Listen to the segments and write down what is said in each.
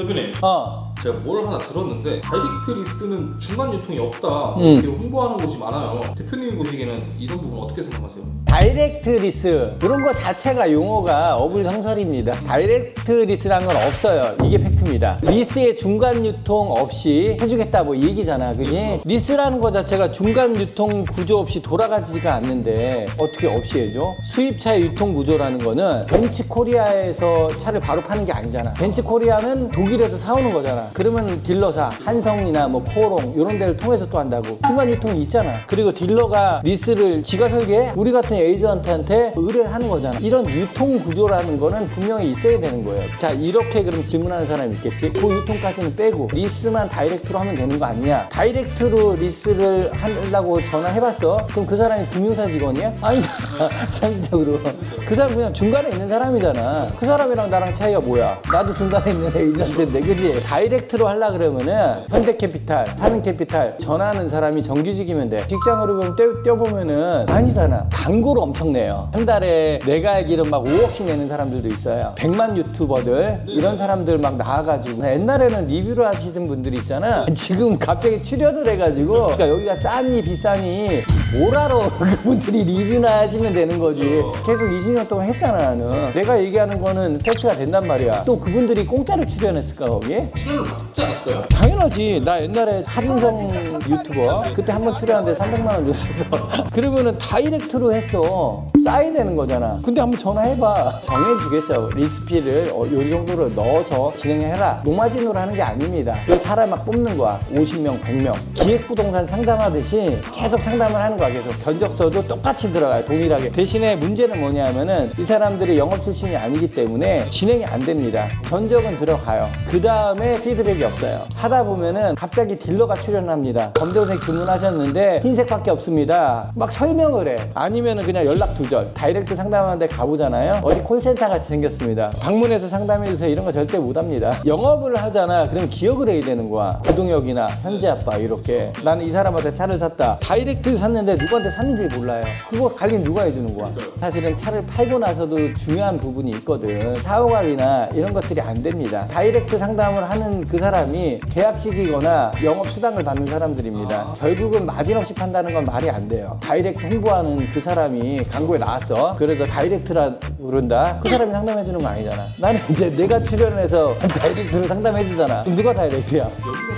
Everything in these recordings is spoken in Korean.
대표님 어. 제가 뭘 하나 들었는데 다이렉트 리스는 중간 유통이 없다 음. 이렇게 홍보하는 곳이 많아요 대표님이 보시기에는 이런 부분 어떻게 생각하세요? 다이렉트 리스 이런 거 자체가 용어가 어불성설입니다. 다이렉트 리스라는 건 없어요. 이게 팩트입니다. 리스의 중간 유통 없이 해주겠다 뭐이 얘기잖아, 그지? 리스라는 거 자체가 중간 유통 구조 없이 돌아가지가 않는데 어떻게 없이 해줘? 수입차의 유통 구조라는 거는 벤츠 코리아에서 차를 바로 파는 게 아니잖아. 벤츠 코리아는 독일에서 사오는 거잖아. 그러면 딜러사 한성이나 뭐 코롱 이런 데를 통해서 또 한다고. 중간 유통이 있잖아. 그리고 딜러가 리스를 지가 설계해? 우리 같은 에이전트한테 의뢰를 하는 거잖아. 이런 유통 구조라는 거는 분명히 있어야 되는 거예요. 자, 이렇게 그럼 질문하는 사람이 있겠지. 그 유통까지는 빼고 리스만 다이렉트로 하면 되는 거 아니냐? 다이렉트로 리스를 하려고 전화해봤어? 그럼 그 사람이 금융사 직원이야? 아니잖아. 장기적으로. 그 사람 그냥 중간에 있는 사람이잖아. 그 사람이랑 나랑 차이가 뭐야? 나도 중간에 있는 에이전트인데, 그지? 다이렉트 로 하려 그러면은 현대캐피탈, 타는캐피탈 전화하는 사람이 정규직이면 돼. 직장으로 보면 떼, 떼어보면은 아니잖아. 광고를 엄청 내요. 한 달에 내가 알기로는 막 5억씩 내는 사람들도 있어요. 100만 유튜버들 이런 사람들 막 나와가지고 옛날에는 리뷰를 하시던 분들이 있잖아. 지금 갑자기 출연을 해가지고 그러니까 여기가 싸니 비싸니 뭘 알아. 그분들이 리뷰나 하시면 되는 거지. 계속 20년 동안 했잖아 나는. 내가 얘기하는 거는 팩트가 된단 말이야. 또 그분들이 공짜로 출연했을까 거기에? 출연을 받지 않았을까요? 당연하지. 나 옛날에 하진성 유튜버 그때 한 번 출연하는데 300만 원 줬었어. 그러면은 다이렉트로 했어. 싸야 되는 거잖아. 근데 한번 전화해봐. 정해주겠죠. 리스피를 어, 요 정도로 넣어서 진행해라. 노마진으로 하는 게 아닙니다. 그 사람 막 뽑는 거야. 50명, 100명. 기획부동산 상담하듯이 계속 상담을 하는 거야. 계속 견적서도 똑같이 들어가요. 동일하게. 대신에 문제는 뭐냐면은 이 사람들이 영업 출신이 아니기 때문에 진행이 안 됩니다. 견적은 들어가요. 그 다음에 피드백이 없어요. 하다 보면은 갑자기 딜러가 출연합니다. 검정색 주문하셨는데 흰색밖에 없습니다. 막 설명을 해. 아니면은 그냥 연락 두절. 다이렉트 상담하는데 가보잖아요. 어디 콜센터 같이 생겼습니다. 방문해서 상담해주세요. 이런 거 절대 못 합니다. 영업을 하잖아. 그럼 기억을 해야 되는 거야. 구동혁이나 현지 아빠 이렇게. 나는 이 사람한테 차를 샀다. 다이렉트 샀는데 누구한테 샀는지 몰라요. 그거 관리 누가 해주는 거야? 사실은 차를 팔고 나서도 중요한 부분이 있거든. 사후 관리나 이런 것들이 안 됩니다. 다이렉트 상담을 하는 그 사람이 계약직이거나 영업 수당을 받는 사람들입니다. 결국은 마진 없이 판다는 건 말이 안 돼요. 다이렉트 홍보하는 그 사람이 광고에 나왔어. 그래서 다이렉트라 그런다. 그 사람이 상담해 주는 거 아니잖아. 나는 이제 내가 출연해서 다이렉트로 상담해 주잖아. 그럼 누가 다이렉트야?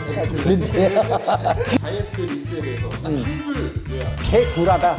그렇지. 다이렉트 리스에 대해서 딱 한 줄 요약 개구라다.